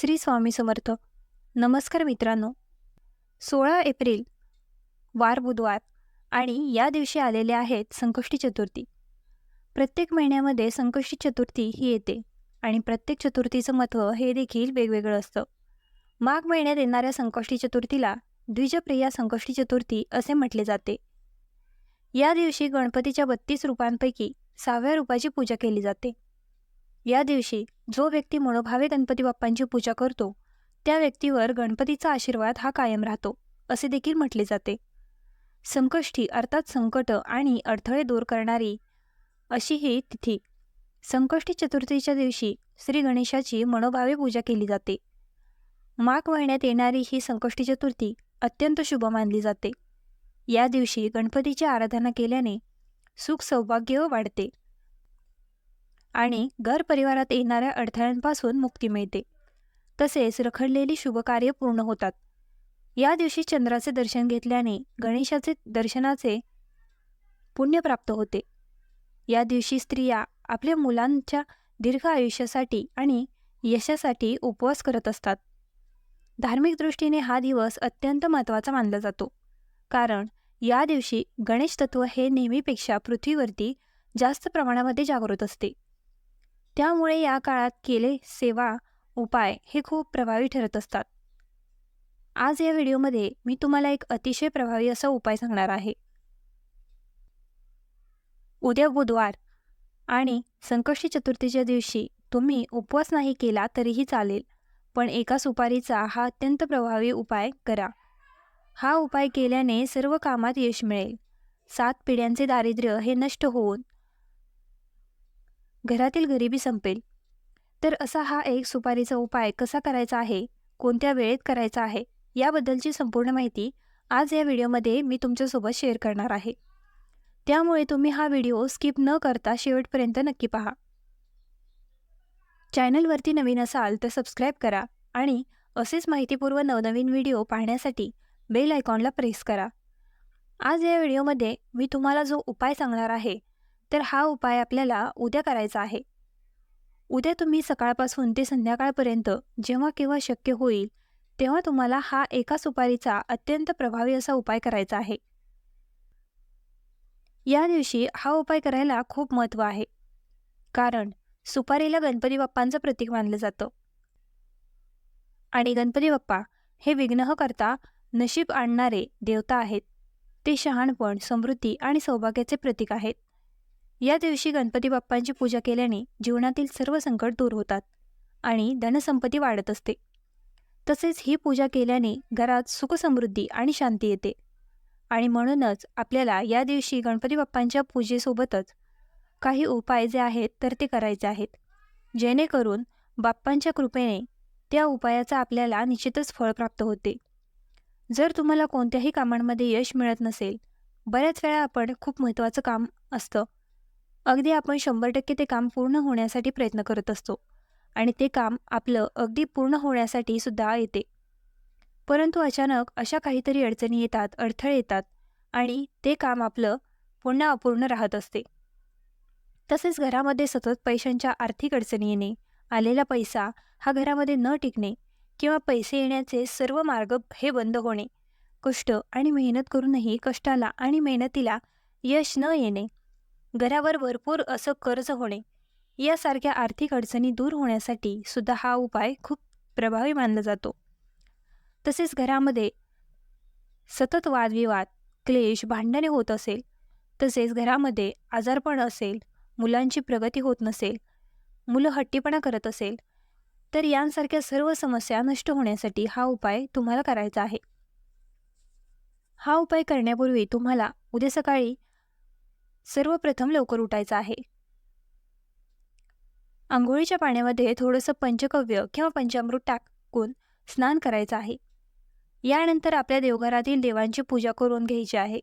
श्री स्वामी समर्थ. नमस्कार मित्रांनो. सोळा एप्रिल वार बुधवार आणि या दिवशी आलेले आहेत संकष्टी चतुर्थी. प्रत्येक महिन्यामध्ये संकष्टी चतुर्थी ही येते आणि प्रत्येक चतुर्थीचं महत्त्व हे देखील वेगवेगळं असतं. माघ महिन्यात येणाऱ्या संकष्टी चतुर्थीला द्विजप्रिया संकष्टी चतुर्थी असे म्हटले जाते. या दिवशी गणपतीच्या बत्तीस रूपांपैकी सहाव्या रूपाची पूजा केली जाते. या दिवशी जो व्यक्ती मनोभावे गणपती बाप्पांची पूजा करतो त्या व्यक्तीवर गणपतीचा आशीर्वाद हा कायम राहतो असे देखील म्हटले जाते. संकष्टी अर्थात संकट आणि अडथळे दूर करणारी अशी ही तिथी. संकष्टी चतुर्थीच्या दिवशी श्री गणेशाची मनोभावे पूजा केली जाते. माघ महिन्यात येणारी ही संकष्टी चतुर्थी अत्यंत शुभ मानली जाते. या दिवशी गणपतीची आराधना केल्याने सुख सौभाग्य वाढते. आणि घर परिवारात येणाऱ्या अडथळ्यांपासून मुक्ती मिळते. तसेच रखडलेली शुभकार्य पूर्ण होतात. या दिवशी चंद्राचे दर्शन घेतल्याने गणेशाचे दर्शनाचे पुण्य प्राप्त होते. या दिवशी स्त्रिया आपल्या मुलांच्या दीर्घ आयुष्यासाठी आणि यशासाठी उपवास करत असतात. धार्मिक दृष्टीने हा दिवस अत्यंत महत्त्वाचा मानला जातो. कारण या दिवशी गणेश तत्व हे नेहमीपेक्षा पृथ्वीवरती जास्त प्रमाणामध्ये जागृत असते. त्यामुळे या काळात केले सेवा उपाय हे खूप प्रभावी ठरत असतात. आज या व्हिडिओमध्ये मी तुम्हाला एक अतिशय प्रभावी असा उपाय सांगणार आहे. उद्या बुधवार आणि संकष्टी चतुर्थीच्या दिवशी तुम्ही उपवास नाही केला तरीही चालेल पण एका सुपारीचा हा अत्यंत प्रभावी उपाय करा. हा उपाय केल्याने सर्व कामात यश मिळेल. सात पिढ्यांचे दारिद्र्य हे नष्ट होऊन घरातील गरिबी संपेल. तर असा हा एक सुपारीचा उपाय कसा करायचा आहे? कोणत्या वेळेत करायचा आहे? याबद्दलची संपूर्ण माहिती आज या व्हिडिओमध्ये मी तुमच्यासोबत शेअर करणार आहे. त्यामुळे तुम्ही हा व्हिडिओ स्किप न करता शेवटपर्यंत नक्की पहा. चॅनलवरती नवीन असाल तर सबस्क्राईब करा आणि असेच माहितीपूर्व नवनवीन व्हिडिओ पाहण्यासाठी बेल आयकॉनला प्रेस करा. आज या व्हिडिओमध्ये मी तुम्हाला जो उपाय सांगणार आहे तर हा उपाय आपल्याला उद्या करायचा आहे. उद्या तुम्ही सकाळपासून ते संध्याकाळपर्यंत जेव्हा केव्हा शक्य होईल तेव्हा तुम्हाला हा एका सुपारीचा अत्यंत प्रभावी असा उपाय करायचा आहे. या दिवशी हा उपाय करायला खूप महत्त्व आहे. कारण सुपारीला गणपती बाप्पांचं प्रतीक मानलं जातं. आणि गणपती बाप्पा हे विघ्न करता नशीब आणणारे देवता आहेत. ते शहाणपण समृद्धी आणि सौभाग्याचे प्रतीक आहेत. या दिवशी गणपती बाप्पांची पूजा केल्याने जीवनातील सर्व संकट दूर होतात आणि धनसंपत्ती वाढत असते. तसेच ही पूजा केल्याने घरात सुखसमृद्धी आणि शांती येते. आणि म्हणूनच आपल्याला या दिवशी गणपती बाप्पांच्या पूजेसोबतच काही उपाय जे आहेत तर ते करायचे आहेत. जेणेकरून बाप्पांच्या कृपेने त्या उपायाचा आपल्याला निश्चितच फळ प्राप्त होते. जर तुम्हाला कोणत्याही कामांमध्ये यश मिळत नसेल बऱ्याच वेळा आपण खूप महत्त्वाचं काम असतं. अगदी आपण शंभर टक्के ते काम पूर्ण होण्यासाठी प्रयत्न करत असतो. आणि ते काम आपलं अगदी पूर्ण होण्यासाठी सुद्धा येते. परंतु अचानक अशा काहीतरी अडचणी येतात अडथळे येतात आणि ते काम आपलं पुन्हा अपूर्ण राहत असते. तसेच घरामध्ये सतत पैशांच्या आर्थिक अडचणी येणे आलेला पैसा हा घरामध्ये न टिकणे किंवा पैसे येण्याचे सर्व मार्ग हे बंद होणे कष्ट आणि मेहनत करूनही कष्टाला आणि मेहनतीला यश न येणे घरावर भरपूर असं कर्ज होणे यासारख्या आर्थिक अडचणी दूर होण्यासाठी सुद्धा हा उपाय खूप प्रभावी मानला जातो. तसेच घरामध्ये सतत वादविवाद क्लेश भांडणे होत असेल तसेच घरामध्ये आजारपण असेल मुलांची प्रगती होत नसेल मुलं हट्टीपणा करत असेल तर यांसारख्या सर्व समस्या नष्ट होण्यासाठी हा उपाय तुम्हाला करायचा आहे. हा उपाय करण्यापूर्वी तुम्हाला उद्या सकाळी सर्वप्रथम लवकर उठायचं आहे. आंघोळीच्या पाण्यामध्ये थोडंसं पंचकव्य किंवा पंचामृत टाकून स्नान करायचं आहे. यानंतर आपल्या देवघरातील देवांची पूजा करून घ्यायची आहे.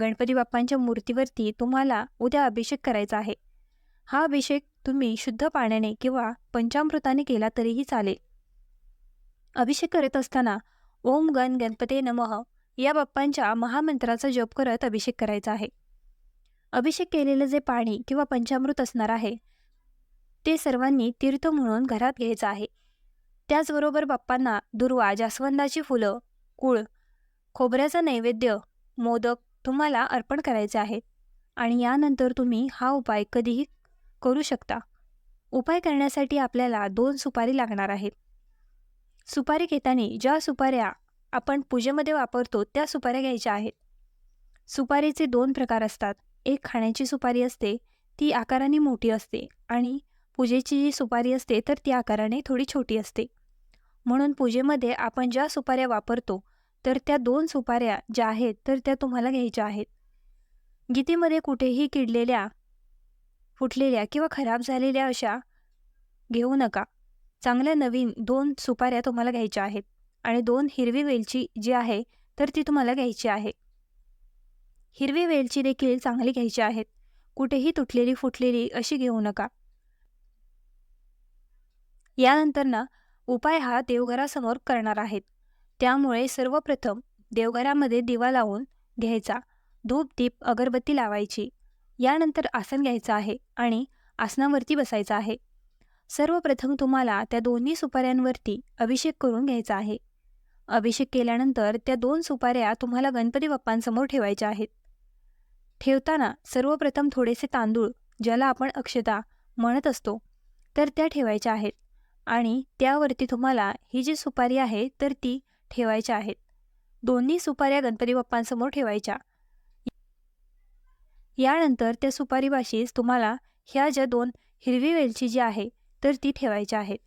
गणपती बाप्पांच्या मूर्तीवरती तुम्हाला उद्या अभिषेक करायचा आहे. हा अभिषेक तुम्ही शुद्ध पाण्याने किंवा पंचामृताने केला तरीही चालेल. अभिषेक करत असताना ओम गण गणपते नमः या बाप्पांच्या महामंत्राचा जप करत अभिषेक करायचा आहे. अभिषेक केलेलं जे पाणी किंवा पंचामृत असणार आहे ते सर्वांनी तीर्थ म्हणून घरात घ्यायचं आहे. त्याचबरोबर बाप्पांना दुर्वा जास्वंदाची फुलं कुळ खोबऱ्याचं नैवेद्य मोदक तुम्हाला अर्पण करायचे आहेत आणि यानंतर तुम्ही हा उपाय कधीही करू शकता. उपाय करण्यासाठी आपल्याला दोन सुपारी लागणार आहेत. सुपारी घेताना ज्या सुपाऱ्या आपण पूजेमध्ये वापरतो त्या सुपाऱ्या घ्यायच्या आहेत. सुपारीचे दोन प्रकार असतात. एक खाण्याची सुपारी असते ती आकाराने मोठी असते आणि पूजेची जी सुपारी असते तर ती आकाराने थोडी छोटी असते. म्हणून पूजेमध्ये आपण ज्या सुपाऱ्या वापरतो तर त्या दोन सुपाऱ्या ज्या आहेत तर त्या तुम्हाला घ्यायच्या आहेत. गीतेमध्ये कुठेही किडलेल्या फुटलेल्या किंवा खराब झालेल्या अशा घेऊ नका. चांगल्या नवीन दोन सुपाऱ्या तुम्हाला घ्यायच्या आहेत आणि दोन हिरवी वेलची जी आहे तर ती तुम्हाला घ्यायची आहे. हिरवी वेलची देखील चांगली घ्यायची आहेत. कुठेही तुटलेली फुटलेली अशी घेऊ नका. यानंतर ना उपाय हा देवघरासमोर करणार आहेत. त्यामुळे सर्वप्रथम देवघरामध्ये दिवा लावून घ्यायचा. धूप दीप अगरबत्ती लावायची. यानंतर आसन घ्यायचं आहे आणि आसनावरती बसायचं आहे. सर्वप्रथम तुम्हाला त्या दोन्ही सुपाऱ्यांवरती अभिषेक करून घ्यायचा आहे. अभिषेक केल्यानंतर त्या दोन सुपाऱ्या तुम्हाला गणपती बाप्पांसमोर ठेवायच्या आहेत. ठेवताना सर्वप्रथम थोडेसे तांदूळ ज्याला आपण अक्षता म्हणत असतो तर त्या ठेवायच्या आहेत. आणि त्यावरती तुम्हाला ही जी सुपारी आहे तर ती ठेवायच्या आहेत. दोन्ही सुपाऱ्या गणपती बाप्पांसमोर ठेवायच्या. यानंतर त्या सुपारीपाशीच तुम्हाला ह्या ज्या दोन हिरवी वेलची जी आहे तर ती ठेवायच्या आहेत.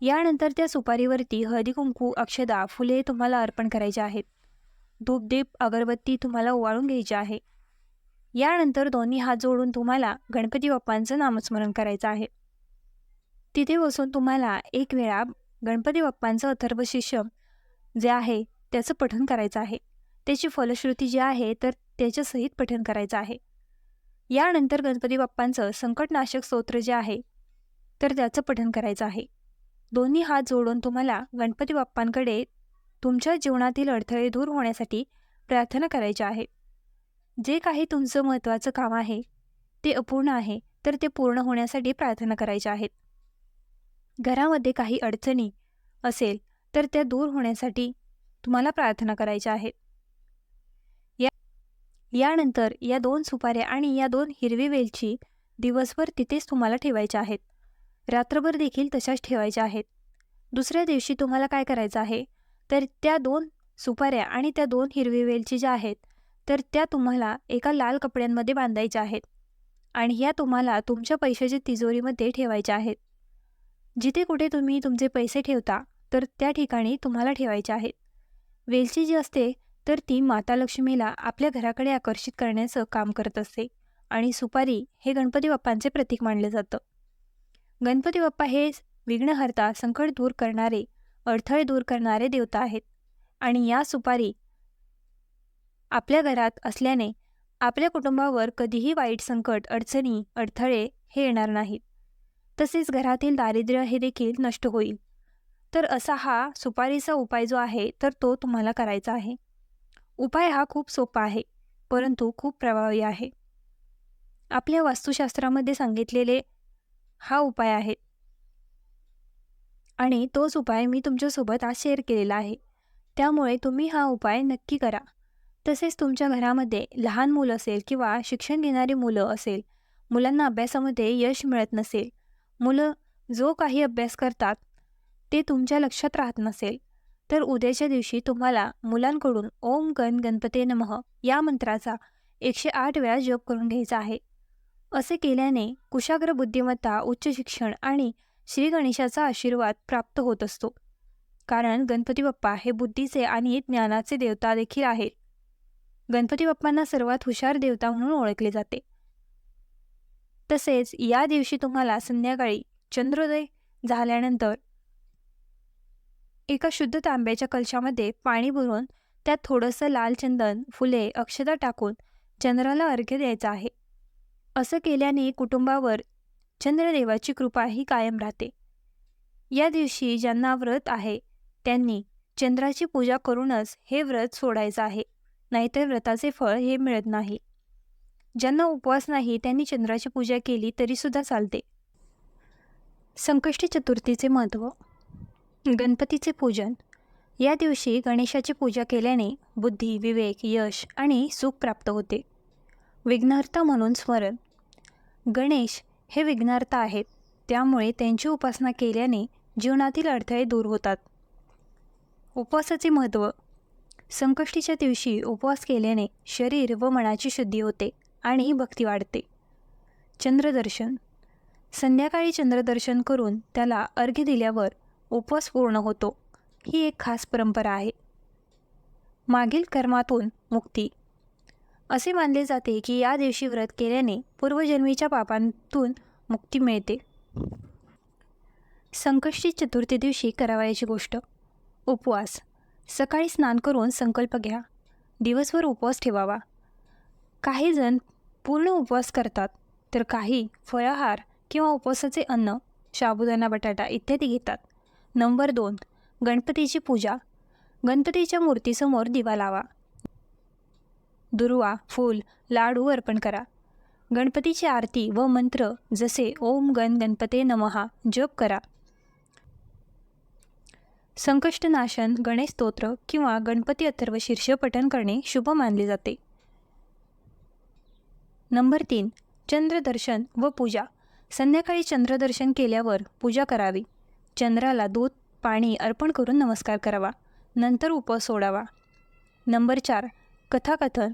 यानंतर त्या सुपारीवरती हळदी कुंकू अक्षदा फुले तुम्हाला अर्पण करायचे आहेत. धूपदीप अगरबत्ती तुम्हाला ओवाळून घ्यायची आहे यानंतर दोन्ही हात जोडून तुम्हाला गणपती बाप्पांचं नामस्मरण करायचं आहे. तिथे बसून तुम्हाला एक वेळा गणपती बाप्पांचं अथर्वशिष्य जे आहे त्याचं पठण करायचं आहे. त्याची फलश्रुती जी आहे तर त्याच्यासहित पठण करायचं आहे. यानंतर गणपती बाप्पांचं संकटनाशक स्तोत्र जे आहे तर त्याचं पठण करायचं आहे. दोन्ही हात जोडून तुम्हाला गणपती बाप्पांकडे तुमच्या जीवनातील अडथळे दूर होण्यासाठी प्रार्थना करायची आहे. जे काही तुमचं महत्त्वाचं काम आहे ते अपूर्ण आहे तर ते पूर्ण होण्यासाठी प्रार्थना करायच्या आहेत. घरामध्ये काही अडचणी असेल तर त्या दूर होण्यासाठी तुम्हाला प्रार्थना करायच्या आहेत. या यानंतर या दोन सुपाऱ्या आणि या दोन हिरवी वेलची दिवसभर तिथेच तुम्हाला ठेवायच्या आहेत. रात्रभर देखील तशाच ठेवायच्या आहेत. दुसऱ्या दिवशी तुम्हाला काय करायचं आहे? तर त्या दोन सुपाऱ्या आणि त्या दोन हिरवी वेलची ज्या आहेत तर त्या तुम्हाला एका लाल कपड्यांमध्ये बांधायच्या आहेत. आणि ह्या तुम्हाला तुमच्या पैशाच्या तिजोरीमध्ये ठेवायच्या आहेत. जिथे कुठे तुम्ही तुमचे पैसे ठेवता तर त्या ठिकाणी तुम्हाला ठेवायचे आहेत. वेलची जी असते तर ती माता लक्ष्मीला आपल्या घराकडे आकर्षित करण्याचं काम करत असते. आणि सुपारी हे गणपती बाप्पांचे प्रतीक मानलं जातं. गणपती बाप्पा हे विघ्नहर्ता संकट दूर करणारे अडथळे दूर करणारे देवता आहेत. आणि या सुपारी आपल्या घरात असल्याने आपल्या कुटुंबावर कधीही वाईट संकट अडचणी अडथळे हे येणार नाहीत. तसेच घरातील दारिद्र्य हे देखील नष्ट होईल. तर असा हा सुपारीचा उपाय जो आहे तर तो तुम्हाला करायचा आहे. उपाय हा खूप सोपा आहे परंतु खूप प्रभावी आहे. आपल्या वास्तुशास्त्रामध्ये सांगितलेले हा उपाय आहे. आणि तोच उपाय मी तुमच्यासोबत आज शेअर केलेला आहे. त्यामुळे तुम्ही हा उपाय नक्की करा. तसेच तुमच्या घरामध्ये लहान मुलं असेल किंवा शिक्षण घेणारी मुलं असेल मुलांना अभ्यासामध्ये यश मिळत नसेल मुलं जो काही अभ्यास करतात ते तुमच्या लक्षात राहत नसेल तर उद्याच्या दिवशी तुम्हाला मुलांकडून ओम गण गणपते नमः या मंत्राचा एकशे आठ वेळा जप करून घ्यायचा आहे. असे केल्याने कुशाग्र बुद्धिमत्ता उच्च शिक्षण आणि श्री गणेशाचा आशीर्वाद प्राप्त होत असतो. कारण गणपती बाप्पा हे बुद्धीचे आणि ज्ञानाचे देवता देखील आहेत. गणपती बाप्पांना सर्वात हुशार देवता म्हणून ओळखले जाते. तसेच या दिवशी तुम्हाला संध्याकाळी चंद्रोदय झाल्यानंतर एका शुद्ध तांब्याच्या कलशामध्ये पाणी भरून त्यात थोडंसं लाल चंदन फुले अक्षता टाकून चंद्राला अर्घ्य द्यायचा आहे. असं केल्याने कुटुंबावर चंद्रदेवाची कृपा ही कायम राहते. या दिवशी ज्यांना व्रत आहे त्यांनी चंद्राची पूजा करूनच हे व्रत सोडायचं आहे. नाहीतर व्रताचे फळ हे मिळत नाही. ज्यांना उपवास नाही त्यांनी चंद्राची पूजा केली तरीसुद्धा चालते. संकष्टी चतुर्थीचे महत्त्व. गणपतीचे पूजन. या दिवशी गणेशाची पूजा केल्याने बुद्धी विवेक यश आणि सुख प्राप्त होते. विघ्नहर्ता म्हणून स्मरण. गणेश हे विघ्नहर्ता आहेत त्यामुळे त्यांची उपासना केल्याने जीवनातील अडथळे दूर होतात. उपवासाचे महत्त्व. संकष्टीच्या दिवशी उपवास केल्याने शरीर व मनाची शुद्धी होते आणि भक्ती वाढते. चंद्रदर्शन. संध्याकाळी चंद्रदर्शन करून त्याला अर्घ्य दिल्यावर उपवास पूर्ण होतो. ही एक खास परंपरा आहे. मागील कर्मातून मुक्ती. असे मानले जाते की या दिवशी व्रत केल्याने पूर्वजन्मीच्या पापांतून मुक्ती मिळते. संकष्टी चतुर्थी दिवशी करावयाची गोष्ट. उपवास. सकाळी स्नान करून संकल्प घ्या. दिवसभर उपवास ठेवावा. काही जण पूर्ण उपवास करतात तर काही फळाहार किंवा उपवासाचे अन्न साबुदाणा बटाटा इत्यादी घेतात. नंबर दोन गणपतीची पूजा. गणपतीच्या मूर्तीसमोर दिवा लावा. दुर्वा फूल लाडू अर्पण करा. गणपतीची आरती व मंत्र जसे ओम गण गणपते नमहा जप करा. संकष्टनाशन गणेश स्तोत्र किंवा गणपती अथर्व शीर्ष पठण करणे शुभ मानले जाते. नंबर तीन चंद्रदर्शन व पूजा. संध्याकाळी चंद्रदर्शन केल्यावर पूजा करावी. चंद्राला दूध पाणी अर्पण करून नमस्कार करावा. नंतर उपवास सोडावा. नंबर चार कथाकथन.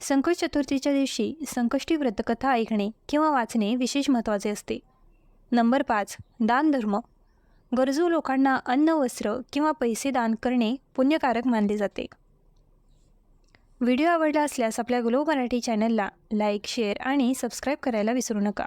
संकट चतुर्थीच्या दिवशी संकष्टी व्रतकथा ऐकणे किंवा वाचणे विशेष महत्त्वाचे असते. नंबर पाच दानधर्म. गरजू लोकांना अन्न वस्त्र किंवा पैसे दान करणे पुण्यकारक मानले जाते. व्हिडिओ आवडला असल्यास आपल्या ग्लो मराठी चॅनलला लाईक शेअर आणि सबस्क्राईब करायला विसरू नका.